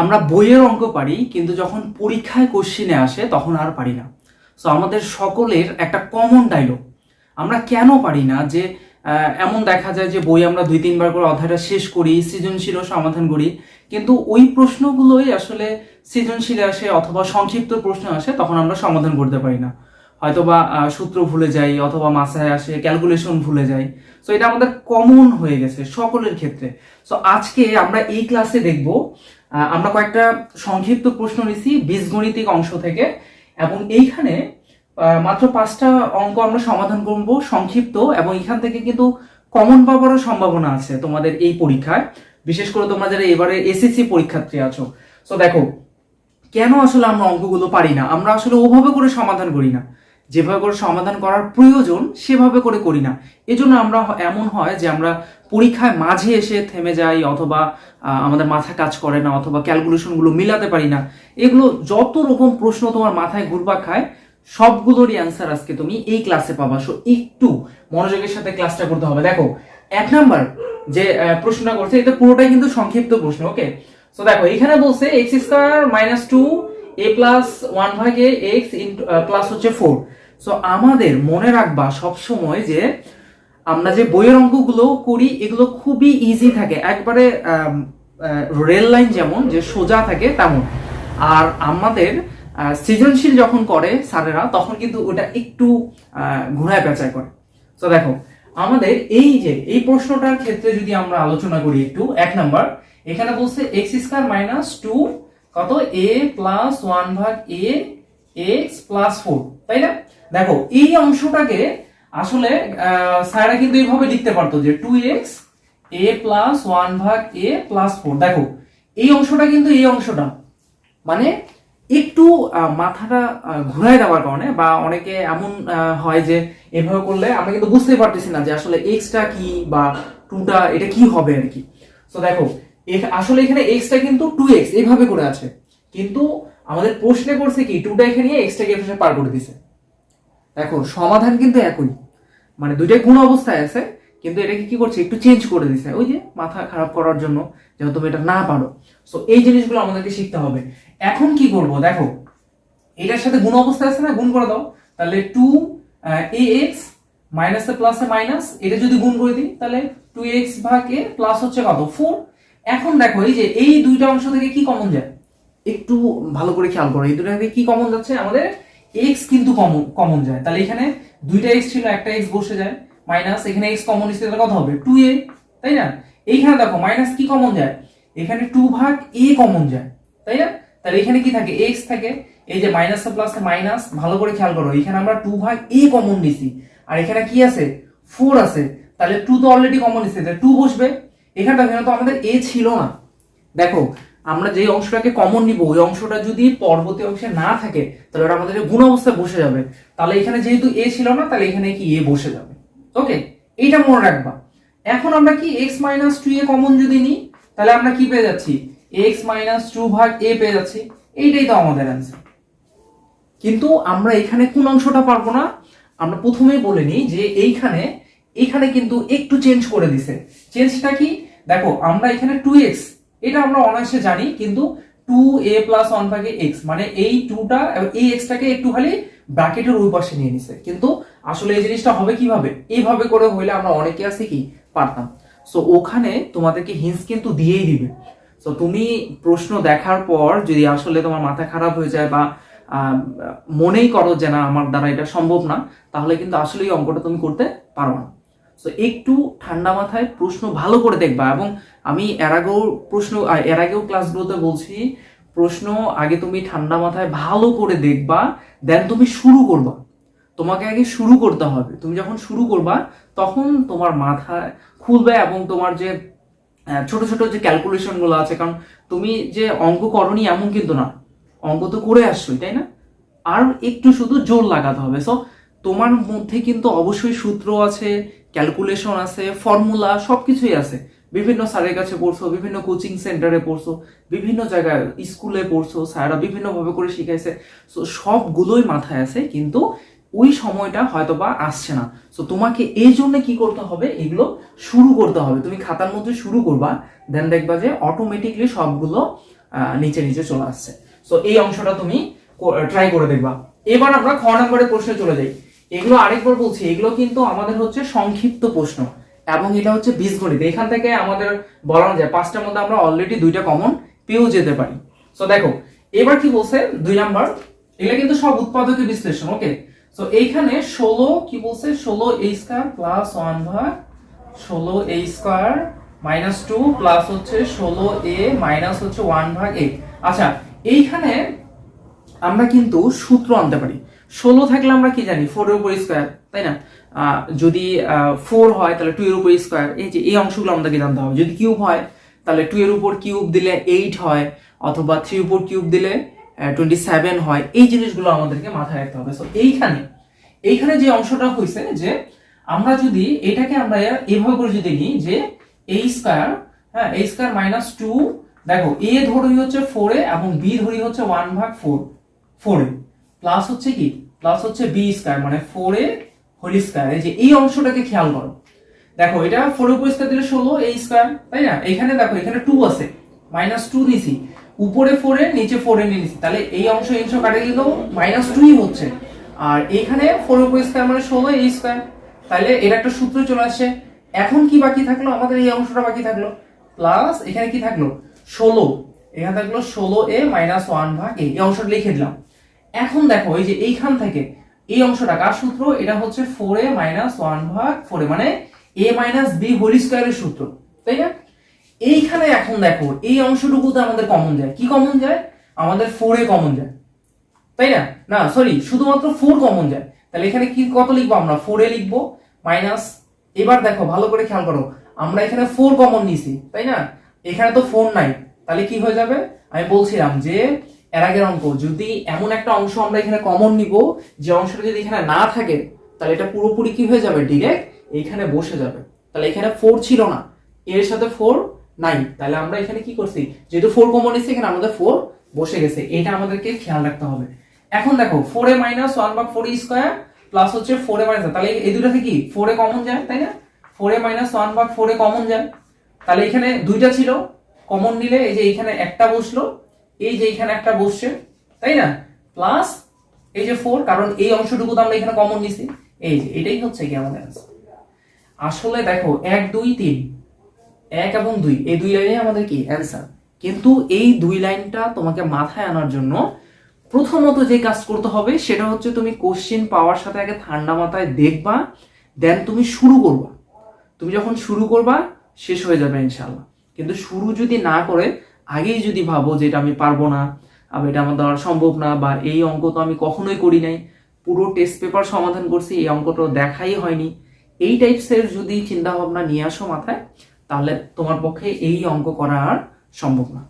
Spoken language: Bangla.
আমরা বইয়ের অঙ্ক পারি, কিন্তু যখন পরীক্ষায় কোশ্চিনে আসে, তখন আর পারি না। সো আমাদের সকলের একটা কমন ডায়লগ আমরা কেন পারি না যে এমন দেখা যায় যে বই আমরা দুই, তিনবার করে অধ্যায়টা শেষ করি সৃজনশীলও সমাধান করি। কিন্তু ওই প্রশ্নগুলোই আসলে সৃজনশীলে আসে অথবা সংক্ষিপ্ত প্রশ্ন আসে, তখন আমরা সমাধান করতে পারি না। হয়তোবা সূত্র ভুলে যাই, অথবা মাসায় আসে ক্যালকুলেশন ভুলে যাই। সো এটা আমাদের কমন হয়ে গেছে সকলের ক্ষেত্রে। সো আজকে আমরা এই ক্লাসে দেখব আমরা কয়েকটা সংক্ষিপ্ত প্রশ্ন নিছি বীজগণিতিক অংশ থেকে, এবং এইখানে মাত্র পাঁচটা অঙ্ক আমরা সমাধান করব সংক্ষিপ্ত, এবং এখান থেকে কিন্তু কমন পাওয়ারও সম্ভাবনা আছে তোমাদের এই পরীক্ষায়। বিশেষ করে তোমরা যারা এবারে এসএসসি পরীক্ষার্থী আছো। তো দেখো, কেন আসলে আমরা অঙ্কগুলো পারি না? আমরা আসলে ওভাবে করে সমাধান করি না। যেভাবে করে সমাধান করার প্রয়োজন, সেভাবে করে করি না। এজন্য আমরা এমন হয় যে আমরা পরীক্ষায় মাঝে এসে থেমে যাই অথবা আমাদের মাথা কাজ করে না অথবা ক্যালকুলেশনগুলো মিলাতে পারি না। এগুলো যত রকম প্রশ্ন তোমার মাথায় ঘুরপাক খায়, সবগুলোরই অ্যান্সার আজকে তুমি এই ক্লাসে পাবা। সো একটু মনোযোগের সাথে ক্লাসটা করতে হবে। দেখো, এক নাম্বার যে প্রশ্নটা করছে, এটা পুরোটাই কিন্তু সংক্ষিপ্ত প্রশ্ন ওকে সো দেখো, এখানে বলছে x square minus two a plus one ভাগে এক্স প্লাস হচ্ছে ফোর সো আমাদের মনে রাখবা সবসময় যে আমরা যে বইয়ের অঙ্কগুলো করি এগুলো খুবই ইজি থাকে। একবারে রেল লাইন যেমন যে সোজা থাকে তেমন। আর আমাদের সৃজনশীল যখন করে স্যারেরা তখন কিন্তু ওটা একটু আহ, ঘুরায় পেঁচায় করে। তো দেখো আমাদের এই যে এই প্রশ্নটার ক্ষেত্রে যদি আমরা আলোচনা করি একটু এক নাম্বার এখানে বলছে এক্স স্কোয়ার মাইনাস টু কত? এ প্লাস ওয়ান ভাগ এ এক্স প্লাস ফোর তাই না? দেখো, এই অংশটাকে আসলে স্যাররা কিন্তু এইভাবে লিখতে পারতো যে two x a plus one ভাগ এ প্লাস ফোর দেখো, এই অংশটা কিন্তু এই অংশটা। মানে একটু মাথাটা ঘুরায় দেওয়ার কারণে বা অনেকে এমন হয় যে এভাবে করলে আমরা কিন্তু বুঝতেই পারতেছি না যে আসলে এক্সটা কি বা টুটা এটা কি হবে আর কি। তো দেখো আসলে এখানে এক্সটা কিন্তু টু এক্স এইভাবে করে আছে। কিন্তু আমাদের প্রশ্নে করছে কি টুটা এখানে এক্সটাকে এভাবে পার করে দিছে। দেখো, সমাধান কিন্তু একই। মানে দুইটাই গুণ অবস্থায় আছে, কিন্তু এটাকে কি করছে, একটু চেঞ্জ করে দিছে। ওই যে, মাথা খারাপ করার জন্য যেন তুমি এটা না পারো। সো এই জিনিসগুলো আমাদেরকে শিখতে হবে। এখন কি করব? দেখো, এটার সাথে গুণ অবস্থায় আছে না? গুণ করে দাও। তাহলে টু এ এক্স মাইনাসে প্লাসে মাইনাস এটা যদি গুণ করে দিই, তাহলে টু এক্স ভাগ এ প্লাস হচ্ছে কত? ফোর এখন দেখো, এই যে এই দুইটা অংশ থেকে কি কমন যায়? একটু ভালো করে খেয়াল করো, এই দুটো থেকে কি কমন যাচ্ছে? আমাদের এক্স কিন্তু কমন কমন যায়। তাহলে এখানে দুইটা এক্স ছিল, একটা এক্স বসে যায়। মাইনাস, এখানে এক্স কমন নিচ্ছে তাহলে কত হবে? টু এ তাই না? এইখানে দেখো, মাইনাস কি কমন যায়? এখানে টু ভাগ এ কমন যায়, তাই না? তাহলে এখানে কি থাকে? এক্স থাকে। এই যে মাইনাস প্লাস মাইনাস ভালো করে খেয়াল করো, এখানে আমরা টু ভাগ এ কমন নিছি। আর এখানে কি আছে? ফোর আছে। তাহলে টু তো অলরেডি কমন নিচ্ছে তাহলে টু বসবে। এখানে দেখো এখানে তো আমাদের এ ছিল না? দেখো, আমরা যে অংশটাকে কমন নিব, ওই অংশটা যদি পরবর্তী অংশে না থাকে, তাহলে ওটা আমাদের গুণ অবস্থায় বসে যাবে। তাহলে এখানে যেহেতু এ ছিল না, তাহলে এখানে কি এ বসে যাবে। ওকে এইটা মনে রাখবা। এখন আমরা কি x minus two a common যদি নিই, তাহলে আমরা কি পেয়ে যাচ্ছি? এক্স মাইনাস টু ভাগ এ পেয়ে যাচ্ছি। এইটাই তো আমাদের অ্যান্সার কিন্তু আমরা এখানে কোন অংশটা পারব না? আমরা প্রথমেই বলে নিই যে এইখানে এইখানে কিন্তু একটু চেঞ্জ করে দিছে। চেঞ্জটা কি? দেখো, আমরা এখানে টু এক্স এটা আমরা অনায়াসে জানি, কিন্তু টু এ প্লাস ওয়ান ভাগে এক্স মানে এই টুটা এই এক্সটাকে একটু খালি ব্র্যাকেটের ওই পাশে নিয়ে নিছে। কিন্তু আসলে এই জিনিসটা হবে কীভাবে? এইভাবে করে হইলে আমরা অনেকে আছে কি? পারতাম। সো ওখানে তোমাদেরকে হিন্স কিন্তু দিয়েই দিবে। সো তুমি প্রশ্ন দেখার পর যদি আসলে তোমার মাথা খারাপ হয়ে যায় বা মনেই করো যে না, আমার দ্বারা এটা সম্ভব না, তাহলে কিন্তু আসলে এই অঙ্কটা তুমি করতে পারো না। সো একটু ঠান্ডা মাথায় প্রশ্ন ভালো করে দেখবা এবং আমি এর আগেও প্রশ্ন এর আগেও ক্লাসগুলোতে বলছি, প্রশ্ন আগে তুমি ঠান্ডা মাথায় ভালো করে দেখবা দেন তুমি শুরু করবা। তোমাকে আগে শুরু করতে হবে। তুমি যখন শুরু করবা, তখন তোমার মাথা খুলবে এবং তোমার যে ছোট ছোট যে ক্যালকুলেশনগুলো আছে, কারণ তুমি যে অঙ্ক করনি এমন কিন্তু না। অঙ্ক তো করে আসছোই, তাই না? আর একটু শুধু জোর লাগাতে হবে। সো তোমার মধ্যে কিন্তু অবশ্যই সূত্র আছে ক্যালকুলেশন আছে ফর্মুলা সবকিছুই আছে। বিভিন্ন স্যারের কাছে পড়ছো, বিভিন্ন কোচিং সেন্টারে পড়ছো, বিভিন্ন জায়গায় স্কুলে পড়ছো, স্যাররা বিভিন্নভাবে করে শিখাইছে। সো সবগুলোই মাথায় আছে, কিন্তু ওই সময়টা হয়তো বা আসছে না। সো তোমাকে এই জন্য কি করতে হবে? এগুলো শুরু করতে হবে। তুমি খাতার মধ্যে শুরু করবা দেন দেখবা যে অটোমেটিকলি সবগুলো নিচে নিচে চলে আসছে। সো এই অংশটা তুমি ট্রাই করে দেখবা। এবার আমরা খ নম্বরের প্রশ্নে চলে যাই। এগুলো আরেকবার বলছি, এগুলো কিন্তু আমাদের হচ্ছে সংক্ষিপ্ত প্রশ্ন এবং এটা হচ্ছে বীজগণিত। এখান থেকে আমাদের বলা যায়, পাঁচটার মধ্যে আমরা অলরেডি দুইটা কমন পেয়েও যেতে পারি। সো দেখো, এবার কি বলছে? দুই নাম্বার এগুলো কিন্তু সব উৎপাদকের বিশ্লেষণ ওকে সো এইখানে ষোলো, কি বলছে? ষোলো এই স্কয়ার প্লাস ওয়ান ভাগ ষোলো a square minus two plus হচ্ছে ষোলো এ মাইনাস হচ্ছে ওয়ান ভাগ এ আচ্ছা এইখানে আমরা কিন্তু সূত্র আনতে পারি। ষোলো থাকলে আমরা কি জানি? ফোর এর উপর স্কোয়ার তাই না? যদি ফোর হয়, তাহলে টু এর উপর স্কোয়ার এই যে, এই অংশগুলো আমাদেরকে জানতে হবে। যদি কিউব হয়, তাহলে টু এর উপর কিউব দিলে এইট হয়, অথবা থ্রি উপর কিউব দিলে টোয়েন্টি সেভেন হয়, এই জিনিসগুলো আমাদেরকে মাথায় রাখতে হবে। সো এইখানে এইখানে যে অংশটা হয়েছে যে, আমরা যদি এটাকে আমরা এভাবে করে যদি নিই যে, এই স্কোয়ার হ্যাঁ এই স্কোয়ার মাইনাস টু দেখো, এ ধরি হচ্ছে ফোর এবং বি ধরি হচ্ছে ওয়ান ভাগ ফোর ফোর প্লাস হচ্ছে কি? প্লাস হচ্ছে বি স্কয়ার মানে ফোর এ হোল স্কয়ার এই যে এই অংশটাকে খেয়াল করো। দেখো, এটা ফোর উপর স্কয়ার দিলে ষোলো, এই স্কয়ার তাই না? এখানে দেখো, এখানে টু আছে। মাইনাস টু নিছি। উপরে ফোর এ, নিচে ফোর এ নিছি। তাহলে এই অংশ এই অংশ কাটে গেলেও মাইনাস টুই হচ্ছে। আর এখানে ফোর উপর স্কয়ার মানে ষোলো, এই স্কয়ার তাহলে এর একটা সূত্র চলে আসে এখন কি বাকি থাকল? আমাদের এই অংশটা বাকি থাকল। প্লাস এখানে কি থাকল? ষোলো। এখানে থাকল ষোলো এ মাইনাস ওয়ান ভাগ এই অংশটা লিখে দিলাম। এখন দেখো, এই যে এইখান থেকে, এই অংশটা কার সূত্র? এটা হচ্ছে ফোর এ মাইনাস ওয়ান ভাগ ফোর এ মানে এ মাইনাস বি হোল স্কোয়ারের সূত্র, তাই না? এইখানে এখন দেখো, এই অংশটুকুতে আমাদের কমন যায়। কি কমন যায়? আমাদের ফোর এ কমন যায়, তাই না? না সরি শুধুমাত্র ফোর কমন যায়। তাহলে এখানে কি, কত লিখব আমরা? ফোর এ লিখব মাইনাস এবার দেখো, ভালো করে খেয়াল করো, আমরা এখানে ফোর কমন নিয়েছি, তাই না? এখানে তো ফোর নাই, তাহলে কি হয়ে যাবে? আমি বলছিলাম যে এর আগের অঙ্ক যদি এমন একটা অংশ আমরা এখানে কমন নিব, যে অংশটা যদি এখানে না থাকে, তাহলে এটা পুরোপুরি কি হয়ে যাবে? ডিরেক্ট এইখানে বসে যাবে। তাহলে এখানে ফোর ছিল না। এর সাথে ফোর নাই। তাহলে আমরা এখানে কি করছি? যেহেতু ফোর কমন নিচ্ছি, এখানে আমাদের ফোর বসে গেছে। এটা আমাদেরকে খেয়াল রাখতে হবে। এখন দেখো ফোর এ মাইনাস ওয়ান বা ফোর স্কোয়ার প্লাস হচ্ছে ফোর এ মাইনাস তাহলে এই দুটো থেকে কি? ফোর এ কমন যায়, তাই না? ফোর এ মাইনাস ওয়ান বা ফোর এ কমন যায়। তাহলে এখানে দুইটা ছিল। কমন নিলে এই যে এইখানে একটা বসল এই যে এইখানে একটা বসছে, তাই না? প্লাস এই যে ফোর কারণ এই অংশটুকু তো আমরা এখানে কমন নিছি। এই যে, এটাই হচ্ছে কি আমাদের আসলে দেখো, এক, দুই, তিন। এক এবং দুই, এই দুই লাইনে আমাদের কি? অ্যান্সার কিন্তু এই দুই লাইনটা তোমাকে মাথায় আনার জন্য প্রথমত যে কাজ করতে হবে, সেটা হচ্ছে তুমি কোশ্চেন পাওয়ার সাথে আগে ঠান্ডা মাথায় দেখবা দেন তুমি শুরু করবা। তুমি যখন শুরু করবা, শেষ হয়ে যাবে ইনশাল্লাহ কিন্তু শুরু যদি না করে আগেই যদি ভাবো যে এটা আমি পারব না আমি এটা আমার দ্বারা সম্ভব না, বা এই অঙ্ক তো আমি কখনোই করি নাই, পুরো টেস্ট পেপার সমাধান করছি, এই অঙ্কটা দেখাই হয়নি, এই টাইপসের যদি চিন্তাভাবনা নিয়ে আসো মাথায়, তাহলে তোমার পক্ষে এই অঙ্ক করা আর সম্ভব না।